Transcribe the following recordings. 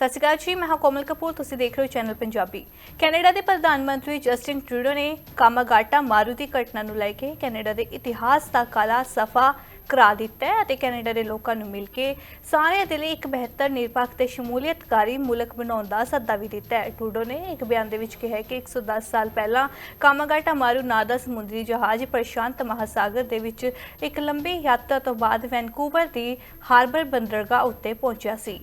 ਸਤਿ ਸ਼੍ਰੀ ਅਕਾਲ ਜੀ, ਮੈਂ ਹਾਂ ਕੋਮਲ ਕਪੂਰ, ਤੁਸੀਂ ਦੇਖ ਰਹੇ ਹੋ ਚੈਨਲ ਪੰਜਾਬੀ। ਕੈਨੇਡਾ ਦੇ ਪ੍ਰਧਾਨ ਮੰਤਰੀ ਜਸਟਿਨ ਟਰੂਡੋ ਨੇ ਕਾਮਾਗਾਟਾ ਮਾਰੂ ਦੀ ਘਟਨਾ ਨੂੰ ਲੈ ਕੇ ਕੈਨੇਡਾ ਦੇ ਇਤਿਹਾਸ ਦਾ ਕਾਲਾ ਸਫਾ ਕਰਾ ਦਿੱਤਾ ਹੈ ਅਤੇ ਕੈਨੇਡਾ ਦੇ ਲੋਕਾਂ ਨੂੰ ਮਿਲ ਕੇ ਸਾਰਿਆਂ ਦੇ ਲਈ ਇੱਕ ਬਿਹਤਰ, ਨਿਰਪੱਖ ਤੇ ਸ਼ਮੂਲੀਅਤਕਾਰੀ ਮੁਲਕ ਬਣਾਉਣ ਦਾ ਸੱਦਾ ਵੀ ਦਿੱਤਾ ਹੈ। ਟਰੂਡੋ ਨੇ ਇੱਕ ਬਿਆਨ ਦੇ ਵਿੱਚ ਕਿਹਾ ਕਿ 110 ਸਾਲ ਪਹਿਲਾਂ ਕਾਮਾਗਾਟਾ ਮਾਰੂ ਨਾਂ ਦਾ ਸਮੁੰਦਰੀ ਜਹਾਜ਼ ਪ੍ਰਸ਼ਾਂਤ ਮਹਾਸਾਗਰ ਦੇ ਵਿੱਚ ਇੱਕ ਲੰਬੀ ਯਾਤਰਾ ਤੋਂ ਬਾਅਦ ਵੈਨਕੂਵਰ ਦੀ ਹਾਰਬਰ ਬੰਦਰਗਾਹ ਉੱਤੇ ਪਹੁੰਚਿਆ ਸੀ।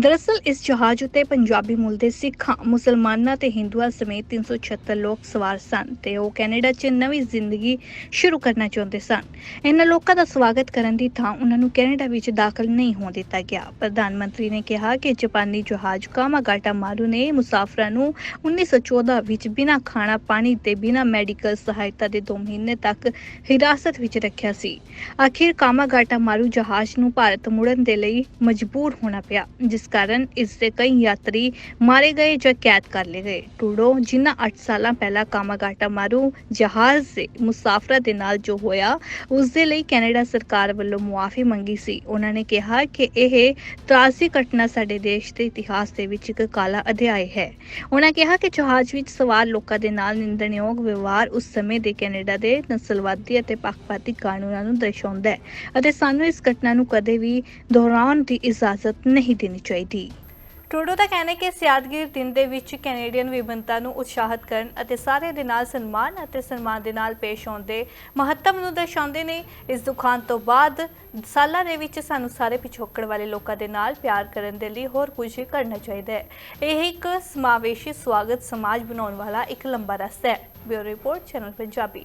ਦਰਅਸਲ, ਇਸ ਜਹਾਜ਼ ਉੱਤੇ ਪੰਜਾਬੀ ਮੂਲ ਦੇ ਸਿੱਖਾਂ, ਮੁਸਲਮਾਨਾਂ ਤੇ ਹਿੰਦੂਆਂ ਸਮੇਤ 376 ਲੋਕ ਸਵਾਰ ਸਨ ਤੇ ਉਹ ਕੈਨੇਡਾ 'ਚ ਨਵੀਂ ਜ਼ਿੰਦਗੀ ਸ਼ੁਰੂ ਕਰਨਾ ਚਾਹੁੰਦੇ ਸਨ। ਇਹਨਾਂ ਲੋਕਾਂ ਦਾ ਸਵਾਗਤ ਕਰਨ ਦੀ ਥਾਂ ਉਹਨਾਂ ਨੂੰ ਕੈਨੇਡਾ ਵਿੱਚ ਦਾਖਲ ਨਹੀਂ ਹੋਣ ਦਿੱਤਾ ਗਿਆ। ਪ੍ਰਧਾਨ ਮੰਤਰੀ ਨੇ ਕਿਹਾ ਕਿ ਜਾਪਾਨੀ ਜਹਾਜ਼ ਕਾਮਾਗਾਟਾ ਮਾਰੂ ਨੇ ਮੁਸਾਫਰਾਂ ਨੂੰ 1914 ਵਿੱਚ ਬਿਨਾਂ ਖਾਣਾ, ਪਾਣੀ ਤੇ ਬਿਨਾਂ ਮੈਡੀਕਲ ਸਹਾਇਤਾ ਦੇ 2 ਮਹੀਨੇ ਤੱਕ ਹਿਰਾਸਤ ਵਿੱਚ ਰੱਖਿਆ ਸੀ। ਆਖਿਰ ਕਾਮਾਗਾਟਾ ਮਾਰੂ ਜਹਾਜ਼ ਨੂੰ ਭਾਰਤ ਮੁੜਨ ਦੇ ਲਈ ਮਜਬੂਰ ਹੋਣਾ ਪਿਆ, ਜਿਸ ਕਾਰਨ ਇਸ ਦੇ ਕਈ ਯਾਤਰੀ ਮਾਰੇ ਗਏ ਜਾਂ ਕੈਦ ਕਰ ਲਏ ਗਏ। ਟੂਡੋ, ਜਿਨ੍ਹਾਂ 8 ਸਾਲਾਂ ਪਹਿਲਾਂ ਕਾਮਾਗਾਟਾ ਮਾਰੂ ਜਹਾਜ਼ ਦੇ ਮੁਸਾਫਰਾਂ ਦੇ ਨਾਲ ਜੋ ਹੋਇਆ, ਉਸ ਦੇ ਲਈ ਕੈਨੇਡਾ ਸਰਕਾਰ ਵੱਲੋਂ ਮੁਆਫੀ ਮੰਗੀ ਸੀ। ਉਹਨਾਂ ਨੇ ਕਿਹਾ ਕਿ ਇਹ ਤਰਾਸੀ ਘਟਨਾ ਸਾਡੇ ਦੇਸ਼ ਦੇ ਇਤਿਹਾਸ ਦੇ ਵਿੱਚ ਇੱਕ ਕਾਲਾ ਅਧਿਆਇ ਹੈ। ਉਹਨਾਂ ਕਿਹਾ ਕਿ ਜਹਾਜ਼ ਵਿੱਚ ਸਵਾਰ ਲੋਕਾਂ ਦੇ ਨਾਲ ਨਿੰਦਣਯੋਗ ਵਿਵਹਾਰ ਉਸ ਸਮੇਂ ਦੇ ਕੈਨੇਡਾ ਦੇ ਨਸਲਵਾਦੀ ਅਤੇ ਪੱਖਪਾਤੀ ਕਾਨੂੰਨਾਂ ਨੂੰ ਦਰਸਾਉਂਦਾ ਹੈ ਅਤੇ ਸਾਨੂੰ ਇਸ ਘਟਨਾ ਨੂੰ ਕਦੇ ਵੀ ਦੁਹਰਾਉਣ ਦੀ ਇਜਾਜ਼ਤ ਨਹੀਂ ਦੇਣੀ ਚਾਹੀਦੀ ਟਰੂਡੋ ਦਾ ਕਹਿਣਾ ਹੈ ਕਿ ਇਸ ਯਾਦਗਾਰ ਦਿਨ ਦੇ ਵਿੱਚ ਕੈਨੇਡੀਅਨ ਵਿਭਿੰਨਤਾ ਨੂੰ ਉਤਸ਼ਾਹਿਤ ਕਰਨ ਅਤੇ ਸਾਰੇ ਦੇ ਨਾਲ ਸਨਮਾਨ ਅਤੇ ਸਨਮਾਨ ਦੇ ਨਾਲ ਪੇਸ਼ ਆਉਣ ਮਹੱਤਵ ਨੂੰ ਦਰਸਾਉਂਦੇ ਨੇ। ਇਸ ਦੁਖਾਂਤ ਤੋਂ ਬਾਅਦ ਸਾਲਾਂ ਦੇ ਵਿੱਚ ਸਾਨੂੰ ਸਾਰੇ ਪਿਛੋਕੜ ਵਾਲੇ ਲੋਕਾਂ ਦੇ ਨਾਲ ਪਿਆਰ ਕਰਨ ਦੇ ਲਈ ਹੋਰ ਕੁਝ ਕਰਨਾ ਚਾਹੀਦਾ ਹੈ। ਇਹ ਇੱਕ ਸਮਾਵੇਸ਼ੀ ਸਵਾਗਤ ਸਮਾਜ ਬਣਾਉਣ ਵਾਲਾ ਇੱਕ ਲੰਬਾ ਰਸਤਾ ਹੈ। Bureau report, channel Punjabi.